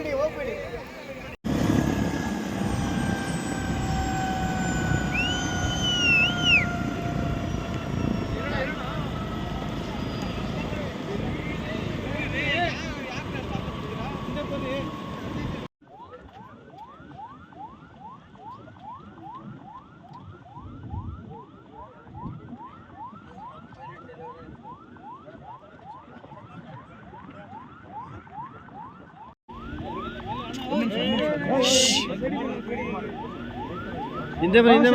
ಹೋಗ್ಬಿಡಿ ಹೋಗ್ಬಿಡಿ. ಹಿಂದೆ ಬನ್ನಿ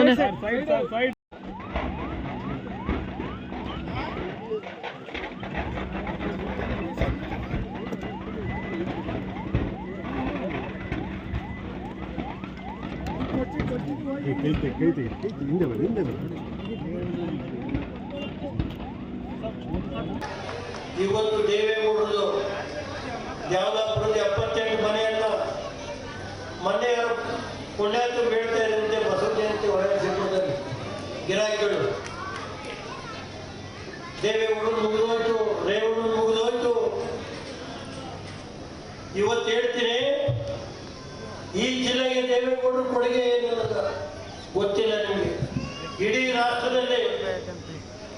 ಹಿಂದೆ ಬನ್ನಿ. ಇವತ್ತು ದೇವೇಗೌಡರು ಯಾವದಾಪುರದ ಎಪ್ಪತ್ತೆಂಟು ಮನೆಯನ್ನ ಮೊನ್ನೆ ಪುಣ್ಯಾತು ಬೇಡ್ತಾ ಇರುವಂತೆ ಬಸವ ಜಯಂತಿ ಒಳಗೆ ಸಿಬ್ಬಂದಲ್ಲಿ ಗಿರಾಕಿಗಳು ದೇವೇಗೌಡರು ಮುಗಿದೋಯ್ತು ರೇವಣ್ಣರು ಮುಗಿದೋಯ್ತು. ಇವತ್ತು ಹೇಳ್ತೀನಿ, ಈ ಜಿಲ್ಲೆಗೆ ದೇವೇಗೌಡರು ಕೊಡುಗೆ ಏನು ಗೊತ್ತಿಲ್ಲ ನಿಮಗೆ. ಇಡೀ ರಾಷ್ಟ್ರದಲ್ಲಿ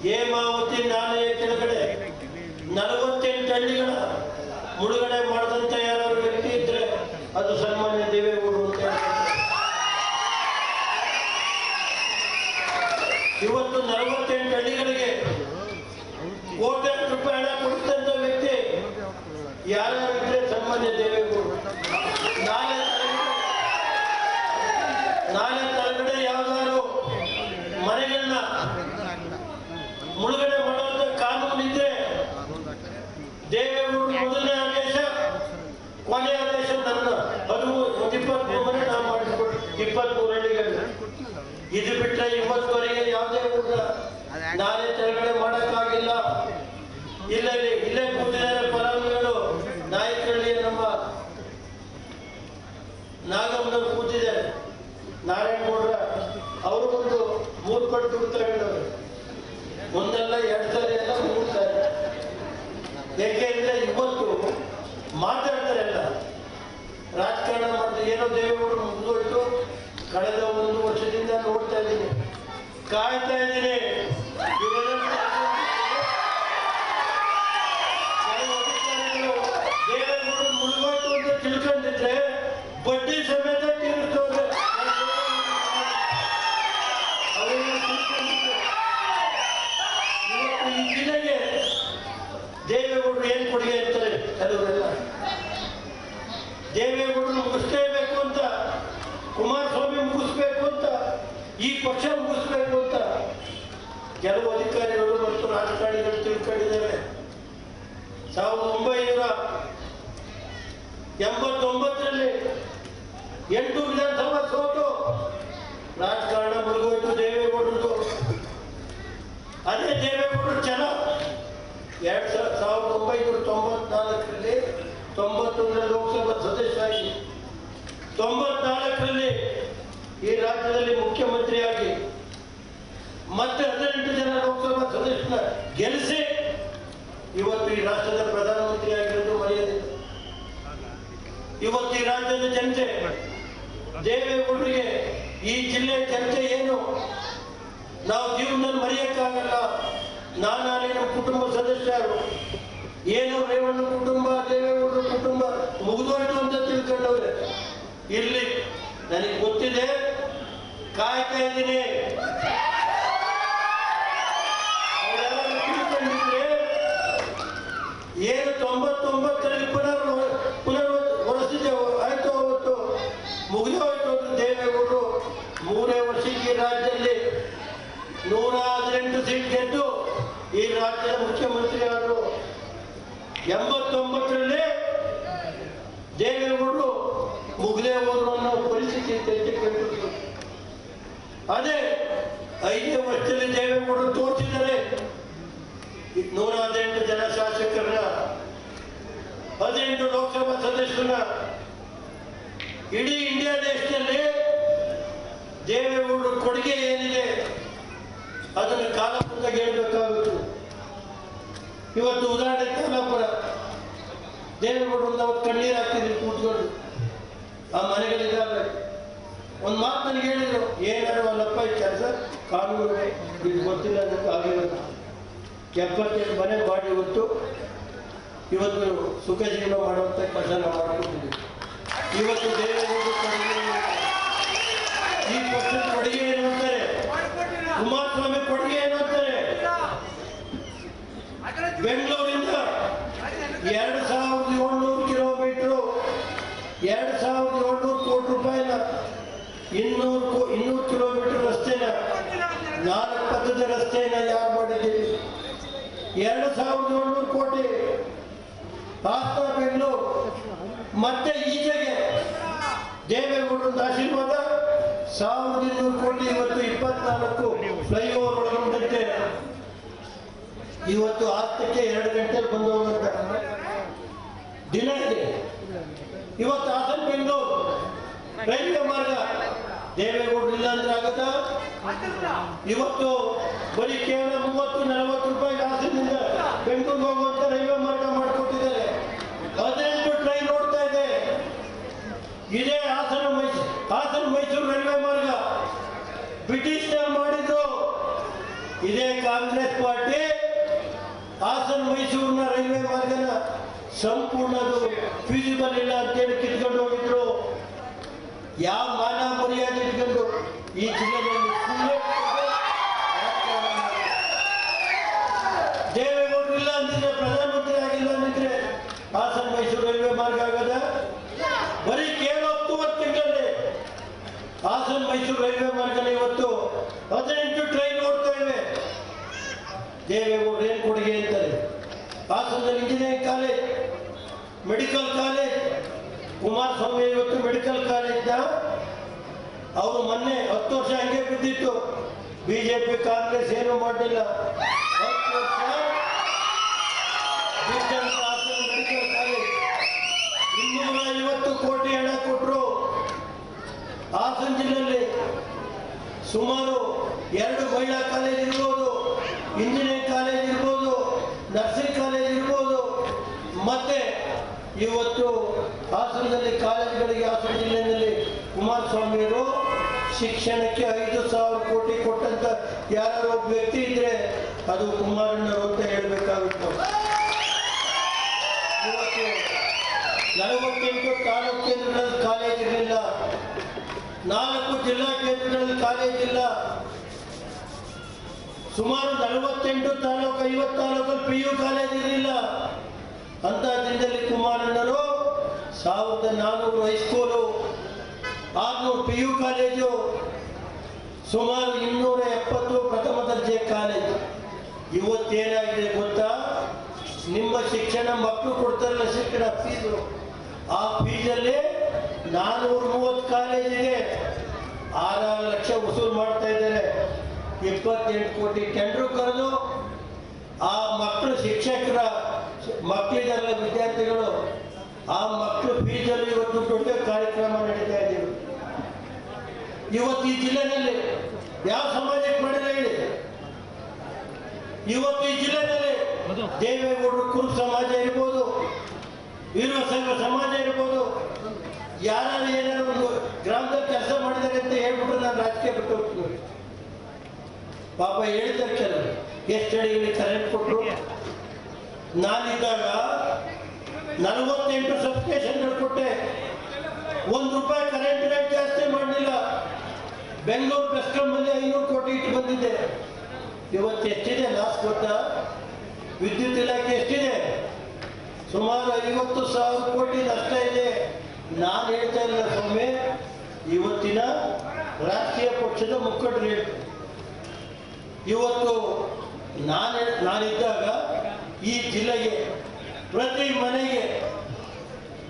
ಹೇಮಾವತಿ ನಾಲೆಯ ಕೆಳಗಡೆ ನಲವತ್ತೆಂಟು ಹಳ್ಳಿಗಳ ಮುಳುಗಡೆ ಮಾಡಿದಂತ ಯಾರಾದ್ರು ವ್ಯಕ್ತಿ ಇದ್ರೆ ಅದು ಸನ್ಮಾನ್ಯ ದೇವೇಗೌಡರು ಅಂತ ಹೇಳ್ತಾರೆ. ಇವತ್ತು ನಲವತ್ತೆಂಟು ಹಳ್ಳಿಗಳಿಗೆ ಕೋಟ್ಯಾಂತರ ರೂಪಾಯಿ ಹಣ ಕೊಡಿಸಿದಂತ ವ್ಯಕ್ತಿ ಯಾರ್ಯಾರು ಇದ್ರೆ ಸನ್ಮಾನ್ಯ ದೇವೇಗೌಡರು ನಾಳೆ ನಾಳೆ ತಳಗಡೆ ಯಾವ್ದಾದ್ರು ಮನೆಗಳನ್ನ ಮುಳುಗಡೆ ಮಾಡುವಂತ ಕಾನೂನು ಇದ್ರೆ ದೇವೇಗೌಡರು ಮೊದಲನೇ ಆದೇಶ ಕೊನೆ ಆದೇಶ ನನ್ನ ಅದು ಒಂದು ಇಪ್ಪತ್ಮೂರು ಮನೆ ನಾವು ಮಾಡಿಸ್ಕೊಟ್ಟು ಇಪ್ಪತ್ಮೂರು ಹಳ್ಳಿಗಳಲ್ಲಿ ಇದು ಬಿಟ್ಟರೆ ಇವತ್ತುವರೆಗೆ ಯಾವುದೇ ಕೂಡ ನಾನೇ ತೆರಗಡೆ ಮಾಡೋಕ್ಕಾಗಿಲ್ಲ. ಇಲ್ಲೇ ಇಲ್ಲೇ ಕೂತಿದ್ದಾರೆ ಫಲಾನುಭವಿಗಳು ನಾಯಕರಲ್ಲಿ ನಮ್ಮ ನಾಗಮ್ಮನವ್ರು ಕೂತಿದ್ದಾರೆ. ನಾರಾಯಣ ಗೌಡ್ರ ಅವರು ಒಂದು ಮೂರು ಪಟ್ಟು ತಗೊಂಡವ್ರು ಒಂದಲ್ಲ ಎರಡು ಸಾರಿ ಎಲ್ಲ ಮೂರು ಸಾರಿ ಯಾಕೆಂದ್ರೆ ಇವತ್ತು ಮಾತಾಡ್ತಾರಲ್ಲ ರಾಜಕಾರಣ ಮಾಡಿದ್ರೆ ಏನೋ ದೇವೇಗೌಡರು ಮುಂದುವರಿತು ಕಳೆದ ಒಂದು ವರ್ಷದಿಂದ ನೋಡ್ತಾ ಇದ್ದೀನಿ ಕಾಯ್ತಾ ಇದ್ದೀನಿ ಇವರೆಲ್ಲ ಕೆಲವು ಅಧಿಕಾರಿಗಳು ದೇವೇಗೌಡರು ಮುಳುಗೋಯ್ತು ಅಂತ ತಿಳ್ಕೊಂಡಿದ್ರೆ ಬಡ್ಡಿ ಸಮೇತ ತೀರಿಸ್ತವ್ರೆ ಇವತ್ತು ಜಿಲ್ಲೆಗೆ ದೇವೇಗೌಡರು ಏನ್ ಕೊಡುಗೆ ಅಂತಾರೆ ಕೆಲವರೆಲ್ಲ ದೇವೇಗೌಡರು ಮುಗಿಸ್ಲೇಬೇಕು ಅಂತ, ಕುಮಾರಸ್ವಾಮಿ ಮುಗಿಸ್ಬೇಕು ಅಂತ, ಈ ಪಕ್ಷ ಮುಗಿಸ್ಬೇಕು ಅಂತ ಕೆಲವು ಅಧಿಕಾರಿಗಳು ಮತ್ತು ರಾಜಕಾರಣಿಗಳು ತಿಳ್ಕೊಂಡಿದ್ದಾರೆ. ಸಾವಿರದ ಒಂಬೈನೂರ ಎಂಬತ್ತೊಂಬತ್ತರಲ್ಲಿ ಎಂಟು ವಿಧಾನಸಭಾ ಸೋತು. ರಾಜಕಾರಣ ಮುಳುಗೋಯ್ತು ದೇವೇಗೌಡರದು. ಅದೇ ದೇವೇಗೌಡರು ಜನ ಎರಡ್ ಸಾವಿರ ಸಾವಿರದ ಒಂಬೈನೂರ ತೊಂಬತ್ನಾಲ್ಕರಲ್ಲಿ ತೊಂಬತ್ತೊಂದರ ಲೋಕಸಭಾ ಸದಸ್ಯರಾಗಿ, ತೊಂಬತ್ನಾಲ್ಕರಲ್ಲಿ ಈ ರಾಜ್ಯದಲ್ಲಿ ಮುಖ್ಯಮಂತ್ರಿಯಾಗಿ, ಮತ್ತೆ ಹದಿನೆಂಟು ಜನ ಲೋಕಸಭಾ ಸದಸ್ಯರ ಗೆಲ್ಲಿಸಿ ಇವತ್ತು ಈ ರಾಷ್ಟ್ರದ ಪ್ರಧಾನಮಂತ್ರಿ ಆಗಿರೋದು ಮರ್ಯಾದೆ ಇವತ್ತು ಈ ರಾಜ್ಯದ ಜನತೆ ದೇವೇಗೌಡರಿಗೆ ಈ ಜಿಲ್ಲೆ ಚರ್ಚೆ ಏನು? ನಾವು ಜೀವನದಲ್ಲಿ ಮರೆಯಕ್ಕಾಗಲ್ಲ. ನಾನು ನಮ್ಮ ಕುಟುಂಬ ಸದಸ್ಯರು. ಏನು ರೇವಣ್ಣ ಕುಟುಂಬ, ದೇವೇಗೌಡರ ಕುಟುಂಬ ಮುಗಿದೋಯ್ತು ಅಂತ ತಿಳ್ಕೊಂಡವ್ರೆ. ಇರ್ಲಿ, ನನಗೆ ಗೊತ್ತಿದೆ. ಕಾಯ್ತಾ ಇದ್ದೀನಿ. ಏನು ತೊಂಬತ್ತೊಂಬತ್ತರಲ್ಲಿ ಪುನರ್ ಪುನರ್ ವರ್ಷಿದೆ ಆಯ್ತು ಅವತ್ತು ಮುಗಿದು ಹೋಯ್ತು ಅಂತ ದೇವೇಗೌಡರು ಮೂರೇ ವರ್ಷಕ್ಕೆ ಈ ರಾಜ್ಯದಲ್ಲಿ ನೂರ ಹದಿನೆಂಟು ಸೀಟ್ ಗೆದ್ದು ಈ ರಾಜ್ಯದ ಮುಖ್ಯಮಂತ್ರಿ ಆದರು ಎಂಬತ್ತೊಂಬತ್ತರಲ್ಲಿ ದೇವೇಗೌಡರು ಮುಗದೆ ಹೋದ್ರು ಅನ್ನೋ ಪರಿಸ್ಥಿತಿ ತೆಗೆದುಕೊಂಡಿದ್ರು ಅದೇ ಐದನೇ ವರ್ಷದಲ್ಲಿ ದೇವೇಗೌಡರು ತೋರಿಸಿದ್ದಾರೆ. ನೂರ ಹದಿನೆಂಟು ಜನ ಶಾಸಕರ, ಹದಿನೆಂಟು ಲೋಕಸಭಾ ಸದಸ್ಯರ, ಇಡೀ ಇಂಡಿಯಾ ದೇಶದಲ್ಲಿ ದೇವೇಗೌಡರ ಕೊಡುಗೆ ಏನಿದೆ ಅದನ್ನು ಕಾಲಪುರದಾಗ ಹೇಳ್ಬೇಕಾಗುತ್ತೆ. ಇವತ್ತು ಉದಾಹರಣೆ ಕಾಲಪುರ ದೇವೇಗೌಡರು ಅವತ್ತು ಕಣ್ಣೀರು ಹಾಕ್ತಿದ್ರು ಕೂತ್ಕೊಂಡು. ಆ ಮನೆಗಳಿದ್ದಾವೆ. ಒಂದು ಮಾತು ನನಗೆ ಹೇಳಿದ್ರು ಏನಾರು ಅಲ್ಲಪ್ಪ ಈ ಕೆಲಸ, ಕಾನೂನು ಇದು ಗೊತ್ತಿಲ್ಲ ನನಗೆ ಆಗಿರೋದು ಎಪ್ಪತ್ತೆಂಟು ಮನೆ ಬಾಡಿ ಇವತ್ತು ಇವತ್ತು ಸುಖ ಜೀವನ ಮಾಡುವಂಥ ಕೆಲಸ ನಾವು ಮಾಡ್ಕೊಂಡಿದ್ದೀವಿ. ಇವತ್ತು ದೇವೇಗೌಡರು ಕೊಡುಗೆ? ಈ ಪಕ್ಷದ ಕೊಡುಗೆ ಏನು ಅಂತಾರೆ? ಕುಮಾರಸ್ವಾಮಿ ಕೊಡುಗೆ ಏನು ಅಂತಾರೆ? ಬೆಂಗಳೂರಿಂದ ಎರಡು ಸಾವಿರದ ಏಳ್ನೂರು ಕಿಲೋಮೀಟರು ಎರಡು ಸಾವಿರದ ಏಳ್ನೂರು ಕೋಟಿ ರೂಪಾಯಿನ ಇನ್ನೂರು ಇನ್ನೂರು ಕಿಲೋಮೀಟರ್ ರಸ್ತೆನ, ನಾಲ್ಕು ಪದ್ಧತಿ ರಸ್ತೆನ ಯಾರು ಮಾಡಿದ್ದೀವಿ ಎರಡು ಸಾವಿರದ ಏಳ್ನೂರು ಕೋಟಿ ಹಾಸನ ಬೆಂಗಳೂರು. ಮತ್ತೆ ಈಚೆಗೆ ದೇವೇಗೌಡರದ ಆಶೀರ್ವಾದ, ಸಾವಿರದ ಇನ್ನೂರು ಕೋಟಿ ಇವತ್ತು ಇಪ್ಪತ್ನಾಲ್ಕು ಫ್ಲೈಓವರ್ ಒಳಗೊಂಡಂತೆ ಇವತ್ತು ಆಸ್ತಕ್ಕೆ ಎರಡು ಗಂಟೆಗೆ ಬಂದು ಹೋಗುವಂತ ದಿನ ಇದೆ ಇವತ್ತು ಹಾಸನ ಬೆಂಗಳೂರು. ರೈಲ್ವೆ ಮಾರ್ಗ ದೇವೇಗೌಡರು ಇಲ್ಲ ಅಂದ್ರೆ ಆಗುತ್ತಾ? ಇವತ್ತು ಬರೀ ಕೇವಲ ಮೂವತ್ತು ನಲವತ್ತು ರೂಪಾಯಿ ಹಾಸನದಿಂದ ಬೆಂಗಳೂರಿಗೆ ಹೋಗುವಂತ ರೈಲ್ವೆ ಮಾರ್ಗ ಮಾಡಿಕೊಟ್ಟಿದ್ದಾರೆ. ಹದಿನೆಂಟು ಟ್ರೈನ್ ನೋಡ್ತಾ ಇದೆ. ಇದೇ ಹಾಸನ ಮೈಸೂರು ಹಾಸನ ಮೈಸೂರು ರೈಲ್ವೆ ಮಾರ್ಗ. ಬ್ರಿಟಿಷ್ನವ್ರು ಮಾಡಿದ್ರು ಇದೇ ಕಾಂಗ್ರೆಸ್ ಪಾರ್ಟಿ. ಹಾಸನ ಮೈಸೂರಿನ ರೈಲ್ವೆ ಮಾರ್ಗನ ಸಂಪೂರ್ಣದು ಫೀಸಿಬಲ್ ಇಲ್ಲ ಅಂತೇಳಿ ಕಿತ್ಕೊಂಡು ಹೋಗಿದ್ರು. ಯಾವ ಮಾನ ಮರ್ಯಾದೆ ಇಟ್ಕೊಂಡು ಈ ಜಿಲ್ಲೆಯಲ್ಲಿ ಮಾಡಿದ್ರು. ದೇವೇಗೌಡರು ಇಲ್ಲ ಅಂತಿದ್ರೆ, ಪ್ರಧಾನಮಂತ್ರಿ ಆಗಿಲ್ಲ ಅಂದಿದ್ರೆ ಹಾಸನ ಮೈಸೂರು ರೈಲ್ವೆ ಮಾರ್ಗ ಆಗದ ಬರೀ ಕೇವಲ ಹತ್ತುವರೆ ತಿಂಗಳಲ್ಲಿ ಹಾಸನ ಮೈಸೂರು ರೈಲ್ವೆ ಮಾರ್ಗನ ಇವತ್ತು ಹದಿನೆಂಟು ಟ್ರೈನ್ ಓಡ್ತಾ ಇವೆ ದೇವೇಗೌಡರು ಏನು ಕೊಡುಗೆ ಅಂತಾರೆ ಹಾಸನದಲ್ಲಿ engineering college medical college Kumaraswamy ಇವತ್ತು ಮೆಡಿಕಲ್ ಕಾಲೇಜ್ನ, ಅವರು ಮೊನ್ನೆ ಹತ್ತು ವರ್ಷ ಹಂಗೆ ಬಿದ್ದಿತ್ತು. ಬಿಜೆಪಿ, ಕಾಂಗ್ರೆಸ್ ಏನು ಮಾಡಲಿಲ್ಲ. ಐವತ್ತು ಕೋಟಿ ಹಣ ಕೊಟ್ಟರು ಹಾಸನ ಜಿಲ್ಲೆಯಲ್ಲಿ ಸುಮಾರು ಎರಡು ಮಹಿಳಾ ಕಾಲೇಜ್ ಇರ್ಬೋದು, ಇಂಜಿನಿಯರಿಂಗ್ ಕಾಲೇಜ್ ಇರ್ಬೋದು, ನರ್ಸಿಂಗ್ ಕಾಲೇಜ್ ಇರ್ಬೋದು. ಮತ್ತೆ ಇವತ್ತು ಹಾಸನದಲ್ಲಿ ಕಾಲೇಜುಗಳಿಗೆ ಹಾಸನ ಜಿಲ್ಲೆಯಲ್ಲಿ ಕುಮಾರಸ್ವಾಮಿಯವರು ಶಿಕ್ಷಣಕ್ಕೆ ಐದು ಸಾವಿರ ಕೋಟಿ ಕೊಟ್ಟಂತ ಯಾರು ಒಬ್ಬ ವ್ಯಕ್ತಿ ಇದ್ರೆ ಅದು ಕುಮಾರಣ್ಣವರು ಅಂತ ಹೇಳ್ಬೇಕಾಗುತ್ತೆ. ನಲವತ್ತೆಂಟು ತಾಲೂಕು ಕೇಂದ್ರಗಳಲ್ಲಿ ಕಾಲೇಜ್ ಇರಲಿಲ್ಲ. ನಾಲ್ಕು ಜಿಲ್ಲಾ ಕೇಂದ್ರಗಳಲ್ಲಿ ಕಾಲೇಜ್ ಇಲ್ಲ. ಸುಮಾರು ನಲವತ್ತೆಂಟು ತಾಲೂಕು ಐವತ್ತು ತಾಲೂಕಲ್ಲಿ ಪಿ ಯು ಕಾಲೇಜ್ ಇರಲಿಲ್ಲ. ಅಂತ ದಿನದಲ್ಲಿ ಕುಮಾರಣ್ಣರು ಸಾವಿರದ ನಾನ್ನೂರು ಹೈಸ್ಕೂಲು, ಆರ್ನೂರು ಪಿ ಯು ಕಾಲೇಜು, ಸುಮಾರು ಇನ್ನೂರ ಎಪ್ಪತ್ತು ಪ್ರಥಮ ದರ್ಜೆ ಕಾಲೇಜು. ಇವತ್ತೇನಾಗಿದೆ ಗೊತ್ತಾ? ನಿಮ್ಮ ಶಿಕ್ಷಣ ಮಕ್ಕಳು ಕೊಡ್ತಾರಲ್ಲ ಶಿಕ್ಷಣ ಫೀಸು. ಆ ಫೀಸಲ್ಲಿ ನಾನ್ನೂರ ಮೂವತ್ತು ಕಾಲೇಜಿಗೆ ಆರಾರು ಲಕ್ಷ ವಸೂಲು ಮಾಡ್ತಾ ಇದ್ದಾರೆ. ಇಪ್ಪತ್ತೆಂಟು ಕೋಟಿ ಟೆಂಡ್ರು ಕರೆದು ಆ ಮಕ್ಕಳು ಶಿಕ್ಷಕರ, ಮಕ್ಕಳಿದಾರಲ್ಲ ವಿದ್ಯಾರ್ಥಿಗಳು ಆ ಮಕ್ಕಳು ಬೀಜಲ್ಲಿ ಇವತ್ತು ದೊಡ್ಡ ಕಾರ್ಯಕ್ರಮ ನಡೀತಾ ಇದ್ದೀವಿ ಇವತ್ತು ಈ ಜಿಲ್ಲೆಯಲ್ಲಿ ಯಾವ ಸಮಾಜಕ್ಕೆ ಮಾಡಿಲ್ಲ ಹೇಳಿ ಇವತ್ತು ಈ ಜಿಲ್ಲೆಯಲ್ಲಿ ದೇವೇಗೌಡರು ಕುರು ಸಮಾಜ ಇರ್ಬೋದು ವೀರ ಸಂಘ ಸಮಾಜ ಇರ್ಬೋದು ಯಾರು ಏನಾದ್ರು ಒಂದು ಗ್ರಾಮದಲ್ಲಿ ಕೆಲಸ ಮಾಡಿದ್ದಾರೆ ಅಂತ ಹೇಳ್ಬಿಟ್ರೆ ನಾನು ರಾಜಕೀಯ ಬಿಟ್ಟು ಹೋಗ್ತೀನಿ. ಪಾಪ ಹೇಳಿದ ಕೆಲವರು ಎಷ್ಟು ಅಡಿಗೆ ಕರೆಂಟ್ ಕೊಟ್ಟರು. ನಾನಿದ್ದಾಗ ನಲವತ್ತೆಂಟು ಸಬ್ಸ್ಟೇಷನ್ಗಳು ಕೊಟ್ಟೆ. ಒಂದು ರೂಪಾಯಿ ಕರೆಂಟ್ ರೇಟ್ ಜಾಸ್ತಿ ಮಾಡಲಿಲ್ಲ. ಬೆಂಗಳೂರು ಬೆಸ್ಕಾಮಲ್ಲಿ ಐನೂರು ಕೋಟಿ ಇಟ್ಟು ಬಂದಿದ್ದೆ ಇವತ್ತು ಎಷ್ಟಿದೆ ಲಾಸ್ ಗೊತ್ತಾ? ವಿದ್ಯುತ್ ಇಲಾಖೆ ಎಷ್ಟಿದೆ? ಸುಮಾರು ಐವತ್ತು ಸಾವಿರ ಕೋಟಿ ನಷ್ಟ ಇದೆ. ನಾನು ಹೇಳ್ತಾ ಇಲ್ಲ ಸ್ವಾಮಿ, ಇವತ್ತಿನ ರಾಷ್ಟ್ರೀಯ ಪಕ್ಷದ ಮುಖಂಡರು ಇವತ್ತು ನಾನು ನಾನಿದ್ದಾಗ ಈ ಜಿಲ್ಲೆಗೆ ಪ್ರತಿ ಮನೆಗೆ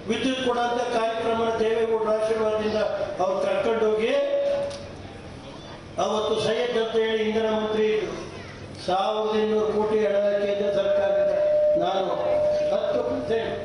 ವಿದ್ಯುತ್ ಕೊಡುವಂತ ಕಾರ್ಯಕ್ರಮ ದೇವೇಗೌಡರ ಆಶೀರ್ವಾದದಿಂದ ಅವ್ರು ಕರ್ಕೊಂಡೋಗಿ ಅವತ್ತು ಸೈಯದ್ ಅಂತ ಹೇಳಿ ಇಂಧನ ಮಂತ್ರಿ. ಸಾವಿರದ ಇನ್ನೂರು ಕೋಟಿ ಹಣದ ಕೇಂದ್ರ ಸರ್ಕಾರದಿಂದ ನಾನು ಹತ್ತು ಪರ್ಸೆಂಟ್